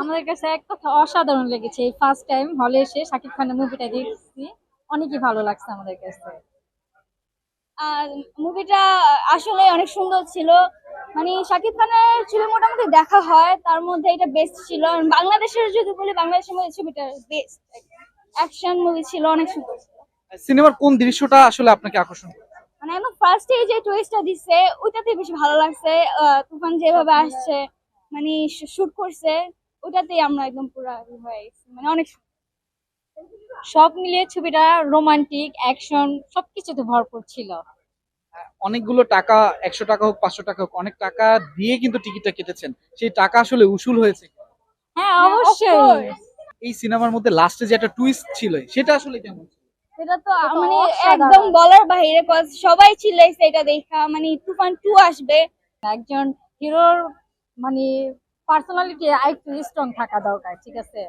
আমাদের কাছে এক কথা অসাধারণ লেগেছে। এই ফার্স্ট টাইম হলে এসে শাকিব খানের মুভিটা দেখছি। অনেকই ভালো লাগছে আমাদের কাছে। আর মুভিটা আসলে অনেক সুন্দর ছিল। মানে শাকিব খানের ছবি মোটামুটি দেখা হয় তার মধ্যে এটা বেস্ট ছিল। আর বাংলাদেশের যদি বলি বাংলাদেশের মধ্যে ছবিটা বেস্ট অ্যাকশন মুভি ছিল অনেক সুন্দর সিনেমার কোন দৃশ্যটা আসলে আপনাকে আকর্ষণ মানে একদম ফার্স্টে যে টুইস্টটা দিচ্ছে ওইটাতে বেশি ভালো লাগছে। তুফান যেভাবে আসছে মানে শুট করছে ওটাতেই আমরা একদম পুরো হয়ে গেছি। মানে অনেক সব মিলিয়ে ছবিটা রোমান্টিক অ্যাকশন সবকিছুতে ভরপুর ছিল। অনেকগুলো টাকা একশো টাকা হোক পাঁচশো টাকা হোক অনেক টাকা দিয়ে কিন্তু টিকিটটা কেটেছেন। সেই টাকা আসলে উসুল হয়েছে। হ্যাঁ হ্যাঁ, অবশ্যই। এই সিনেমার মধ্যে লাস্টে যে একটা টুইস্ট ছিল সেটা আসলে কেমন? এটা তো মানে একদম বলার বাইরে সবাই চিল্লাইছে এটা দেখা। মানে তুফান টু আসবে। একজন হিরোর মানে পার্সোনালিটি আরেকটু স্ট্রং থাকা দরকার, ঠিক আছে?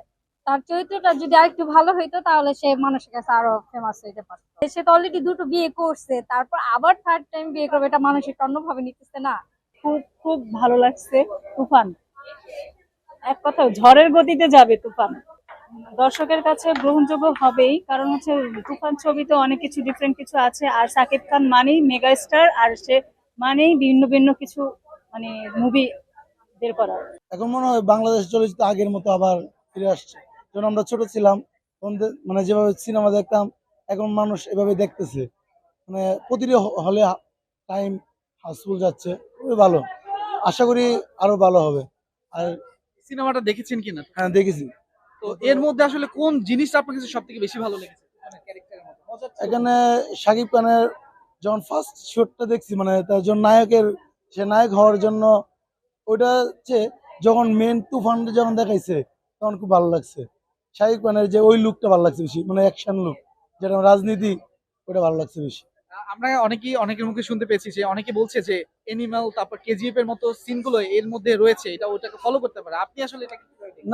তার চরিত্রটা যদি আরেকটু ভালো হইতো, তাহলে সে মানুষের কাছে আরও ফেমাস হইতে পারতো। সে তো অলরেডি দুটো বিয়ে করছে, তারপর আবার থার্ড টাইম বিয়ে করবে, এটা মানুষের অন্যভাবে নিতেছে না? খুব খুব ভালো লাগছে, তুফান। এক কথা ঝড়ের গতিতে যাবে তুফান। দর্শকের কাছে গ্রহণযোগ্য হবেই, কারণ হচ্ছে তুফান ছবিতে অনেক কিছু ডিফারেন্ট কিছু আছে। আর সাকিব খান মানেই মেগা স্টার আর সে মানেই ভিন্ন ভিন্ন কিছু মানে মুভি বের করা। এখন মনে হয় বাংলাদেশ চলচ্চিত্র আগের মতো আবার ফিরে আসছে। যখন আমরা ছোট ছিলাম মানে যেভাবে সিনেমা দেখতাম এখন মানুষ এভাবে দেখতেছে। মানে প্রতিটি হলে টাইম হাউসফুল যাচ্ছে খুবই ভালো। আশা করি আরও ভালো হবে। আর সিনেমাটা দেখেছেন কিনা? হ্যাঁ দেখেছি। তো এর মধ্যে আসলে কোন জিনিসটা আপনার কাছে সব থেকে বেশি ভালো লেগেছে? মানে? এখানে শাকিব খানের যখন ফার্স্ট শটটা দেখছি মানে তার জন্য নায়কের সে নায়ক হওয়ার জন্য ওইটা হচ্ছে যখন মেন তুফান যখন দেখাইছে তখন খুব ভালো লাগছে। শাকিব খানের যে ওই লুকটা ভালো লাগছে বেশি মানে অ্যাকশন লুক যেটা রাজনীতি ওটা ভালো লাগছে বেশি। আমরা অনেকেই অনেকের মুখে শুনতে পেয়েছি যে অনেকে বলছে যে এনিম্যাল তারপর কেজিএফ এর মতো সিনগুলো এর মধ্যে রয়েছে এটা ওটাকে ফলো করতে পারে। আপনি আসলে এটা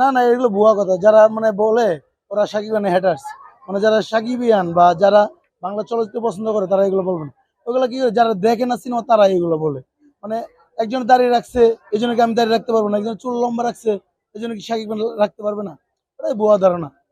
না না এগুলো ভুয়া কথা। যারা মানে বলে ওরা শাকিব খানের হেটার্স মানে যারা সাকিবিয়ান বা যারা বাংলা চলচ্চিত্র পছন্দ করে তারা এগুলো বলবে না। ওগুলো কি করে? যারা দেখে না সিনেমা তারা এগুলো বলে। মানে একজন দাঁড়িয়ে রাখছে, এই জন্য কি আমি দাঁড়িয়ে রাখতে পারব না? একজন চুল লম্বা রাখছে, এই জন্য কি শাকিব রাখতে পারবে না? ওটাই ভুয়া ধারণা।